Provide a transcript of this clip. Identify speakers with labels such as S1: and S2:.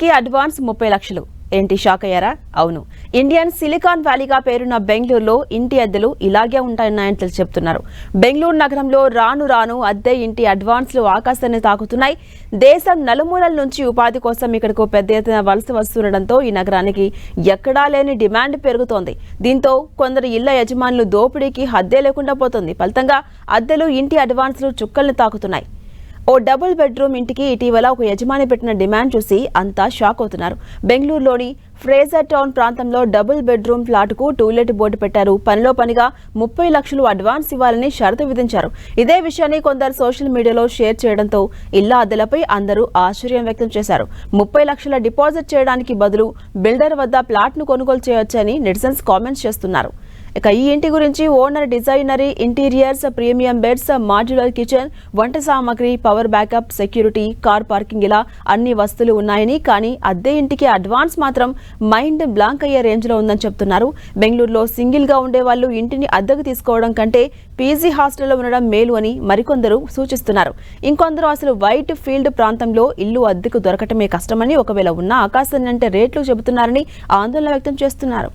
S1: కి అడ్వాన్స్ ముప్పై లక్షలు. ఏంటి షాక్ అయ్యారా? అవును. ఇండియన్ సిలికాన్ వ్యాలీగా పేరున్న బెంగళూరులో ఇంటి అద్దెలు ఇలాగే ఉంటాయని చెప్తున్నారు. బెంగళూరు నగరంలో రాను రాను అద్దె ఇంటి అడ్వాన్స్లు ఆకాశాన్ని తాకుతున్నాయి. దేశం నలుమూలల నుంచి ఉపాధి కోసం ఇక్కడకు పెద్ద ఎత్తున వలస వస్తుండటంతో ఈ నగరానికి ఎక్కడా లేని డిమాండ్ పెరుగుతోంది. దీంతో కొందరు ఇళ్ళ యజమానులు దోపిడీకి హద్దే లేకుండా పోతుంది. ఫలితంగా అద్దెలు ఇంటి అడ్వాన్స్లు చుక్కల్ని తాకుతున్నాయి. ఓ డబుల్ బెడ్రూమ్ ఇంటికి ఇటీవల ఒక యజమాని పెట్టిన డిమాండ్ చూసి అంతా షాక్ అవుతున్నారు. బెంగళూరులోని ఫ్రేజర్ టౌన్ ప్రాంతంలో డబుల్ బెడ్రూమ్ ఫ్లాట్కు టూలెట్ బోర్డు పెట్టారు. పనిలో పనిగా ముప్పై లక్షలు అడ్వాన్స్ ఇవ్వాలని షరతు విధించారు. ఇదే విషయాన్ని కొందరు సోషల్ మీడియాలో షేర్ చేయడంతో ఇళ్ళ అద్దెలపై అందరూ ఆశ్చర్యం వ్యక్తం చేశారు. ముప్పై లక్షల డిపాజిట్ చేయడానికి బదులు బిల్డర్ వద్ద ప్లాట్ను కొనుగోలు చేయొచ్చని నెటిజన్స్ కామెంట్స్ చేస్తున్నారు. ఇక ఈ ఇంటి గురించి owner designery interiors premium beds modular kitchen వంట సామాగ్రి power backup security car parking ఇలా అన్ని వస్తువులు ఉన్నాయని కానీ అద్దె ఇంటికి అడ్వాన్స్ మాత్రం మైండ్ బ్లాంక్ అయ్యే రేంజ్లో ఉందని చెప్తున్నారు. బెంగళూరులో సింగిల్గా ఉండే వాళ్ళు ఇంటిని అద్దెకు తీసుకోవడం కంటే పీజీ హాస్టల్లో ఉండడం మేలు అని మరికొందరు సూచిస్తున్నారు. ఇంకొందరు అసలు వైట్ ఫీల్డ్ ప్రాంతంలో ఇల్లు అద్దెకు దొరకటమే కష్టమని ఒకవేళ ఉన్న ఆకాశాన్ని అంటే రేట్లు చెబుతున్నారని ఆందోళన వ్యక్తం చేస్తున్నారు.